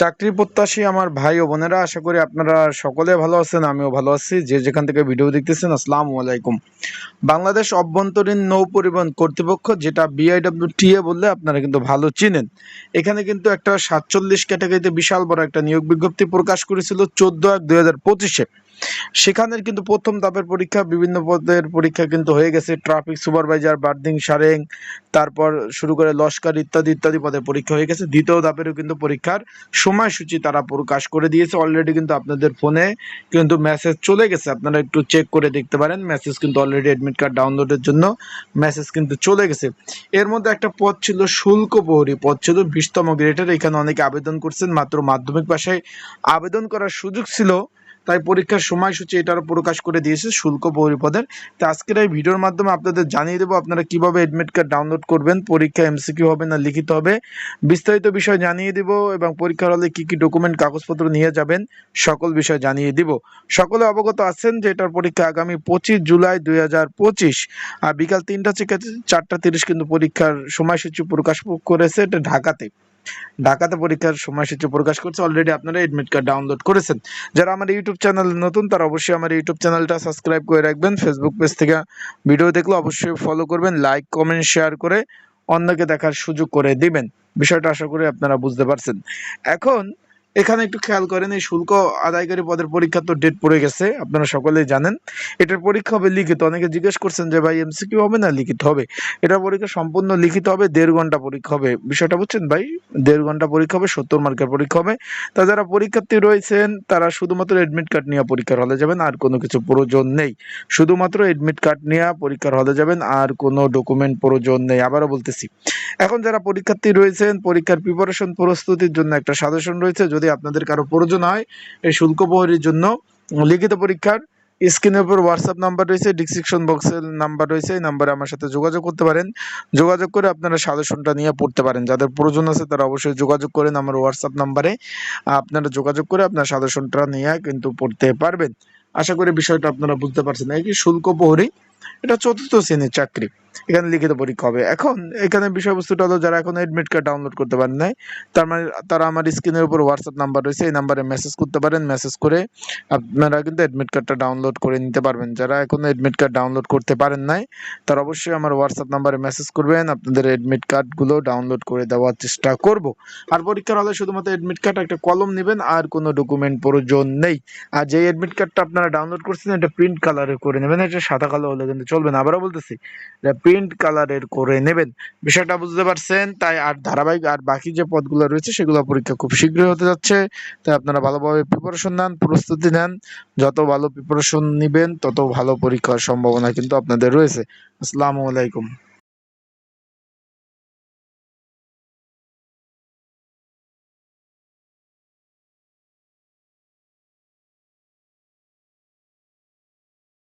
চাকরি প্রত্যাশী আমার ভাই ও বোনেরা, আশা করি আপনারা সকলে ভালো আছেন, আমিও ভালো আছি। যে যেখান থেকে ভিডিও দেখতেছেন, আসসালামু আলাইকুম। বাংলাদেশ অভ্যন্তরীণ নৌ পরিবহন কর্তৃপক্ষ, যেটা বিআইডব্লিউটিএ বললে আপনারা কিন্তু ভালো চিনেন। এখানে কিন্তু একটা সাতচল্লিশ ক্যাটাগরিতে বিশাল বড় একটা নিয়োগ বিজ্ঞপ্তি প্রকাশ করেছিল চোদ্দ এক দুই হাজার পঁচিশে। সেখানের কিন্তু প্রথম ধাপের পরীক্ষা, বিভিন্ন পদের পরীক্ষা কিন্তু হয়ে গেছে। ট্রাফিক সুপারভাইজার বার্দিং সারেং, তারপর শুরু করে লস্কর ইত্যাদি ইত্যাদি পদের পরীক্ষা হয়ে গেছে। দ্বিতীয় ধাপেরও কিন্তু পরীক্ষার সময়সূচি তারা প্রকাশ করে দিয়েছে। অলরেডি কিন্তু আপনাদের ফোনে কিন্তু মেসেজ চলে গেছে। আপনারা একটু চেক করে দেখতে পারেন। মেসেজ কিন্তু অলরেডি অ্যাডমিট কার্ড ডাউনলোডের জন্য মেসেজ কিন্তু চলে গেছে। এর মধ্যে একটা পদ ছিল শুল্ক প্রহরী। পদ ছিল বিশতম গ্রেডের। এখানে অনেকে আবেদন করছেন। মাত্র মাধ্যমিক ভাষায় আবেদন করার সুযোগ ছিল। তাই পরীক্ষার সময়সূচি এটারও প্রকাশ করে দিয়েছে শুল্ক পরিপদের। তো আজকের এই ভিডিওর মাধ্যমে আপনাদের জানিয়ে দেবো আপনারা কীভাবে অ্যাডমিট কার্ড ডাউনলোড করবেন, পরীক্ষা এমসিকিউ হবে না লিখিত হবে। বিস্তারিত বিষয় জানিয়ে দিব এবং পরীক্ষার হলে কী কী ডকুমেন্ট কাগজপত্র নিয়ে যাবেন সকল বিষয় জানিয়ে দিব। সকলে অবগত আছেন যে এটার পরীক্ষা আগামী পঁচিশ জুলাই দুই হাজার পঁচিশ, আর বিকাল তিনটা থেকে চারটা তিরিশ কিন্তু পরীক্ষার সময়সূচি প্রকাশ করেছে এটা ঢাকাতে। ঢাকাতে পরীক্ষার সময়সূচি প্রকাশ করছে অলরেডি আপনারা এডমিট কার্ড ডাউনলোড করেছেন। যারা আমার ইউটিউব চ্যানেল নতুন, তারা অবশ্যই আমার ইউটিউব চ্যানেলটা সাবস্ক্রাইব করে রাখবেন। ফেসবুক পেজ থেকে ভিডিও দেখলে অবশ্যই ফলো করবেন লাইক কমেন্ট শেয়ার করে অন্যকে দেখার সুযোগ করে দিবেন। বিষয়টা আশা করি আপনারা বুঝতে পারছেন। এখন এখানে একটু খেয়াল করেন, এই শুল্ক আদায়কারী পদের পরীক্ষা তো ডেট পড়ে গেছে, আপনারা সকলেই জানেন। এটার পরীক্ষা হবে লিখিত। অনেকে জিজ্ঞেস করছেন যে ভাই এমসিকিউ হবে না লিখিত হবে? এটা পরীক্ষা সম্পূর্ণ লিখিত হবে, দেড় ঘণ্টা পরীক্ষা হবে। বিষয়টা বুঝছেন ভাই? দেড় ঘণ্টা পরীক্ষা হবে, সত্তর মার্কের পরীক্ষা হবে। তা যারা পরীক্ষার্থী রয়েছেন, তারা শুধুমাত্র এডমিট কার্ড নিয়ে পরীক্ষার হলে যাবেন, আর কোনো কিছু প্রয়োজন নেই। শুধুমাত্র এডমিট কার্ড নিয়ে পরীক্ষার হলে যাবেন, আর কোনো ডকুমেন্ট প্রয়োজন নেই। আবারও বলতেছি, এখন যারা পরীক্ষার্থী রয়েছেন, পরীক্ষার প্রিপারেশন প্রস্তুতির জন্য একটা সাজেশন রয়েছে। যদি আপনাদের কারও প্রয়োজন হয়, এই শুল্ক প্রহরীর জন্য লিখিত পরীক্ষার স্ক্রিনের উপর হোয়াটসঅ্যাপ নাম্বার রয়েছে ডিসক্রিপশন বক্সের নাম্বার রয়েছে, এই নাম্বারে আমার সাথে যোগাযোগ করতে পারেন। যোগাযোগ করে আপনারা সাজেশনটা নিয়ে পড়তে পারেন। যাদের প্রয়োজন আছে তারা অবশ্যই যোগাযোগ করেন আমার হোয়াটসঅ্যাপ নাম্বারে আপনারা যোগাযোগ করে আপনার সাজেশনটা নিয়ে কিন্তু পড়তে পারবেন। আশা করি বিষয়টা আপনারা বুঝতে পারছেন। এই শুল্ক প্রহরী এটা চতুর্থ শ্রেণির চাকরি। এখানে লিখিত পরীক্ষা হবে। এখন এখানে বিষয়বস্তুটা হলো, যারা এখন এডমিট কার্ড ডাউনলোড করতে পারেন নাই, তার মানে তারা আমার স্ক্রিনের উপর হোয়াটসঅ্যাপ নাম্বার রয়েছে, এই নাম্বারে মেসেজ করতে পারেন মেসেজ করে আপনারা কিন্তু এডমিট কার্ডটা ডাউনলোড করে নিতে পারবেন। যারা এখনও এডমিট কার্ড ডাউনলোড করতে পারেন নাই, তারা অবশ্যই আমার হোয়াটসঅ্যাপ নাম্বারে মেসেজ করবেন, আপনাদের এডমিট কার্ডগুলো ডাউনলোড করে দেওয়ার চেষ্টা করব। আর পরীক্ষার হলে শুধুমাত্র এডমিট কার্ড একটা কলম নেবেন, আর কোনো ডকুমেন্ট প্রয়োজন নেই। আর যে এডমিট কার্ডটা আপনারা ডাউনলোড করছেন, এটা প্রিন্ট কালারে করে নেবেন, এটা সাদা কালো হলে কিন্তু চলবে না। আবারও বলতেছি প্রিন্ট কালারের করে নেবেন। বিষয়টা বুঝতে পারছেন, তাই আর ধারাবাহিক আর বাকি যে পদগুলো রয়েছে, সেগুলো পরীক্ষা খুব শীঘ্রই হতে যাচ্ছে। তাই আপনারা ভালোভাবে প্রিপারেশন নেন, প্রস্তুতি নেন। যত ভালো প্রিপারেশন নেবেন, তত ভালো পরীক্ষার সম্ভাবনা কিন্তু আপনাদের রয়েছে। আসসালামু আলাইকুম।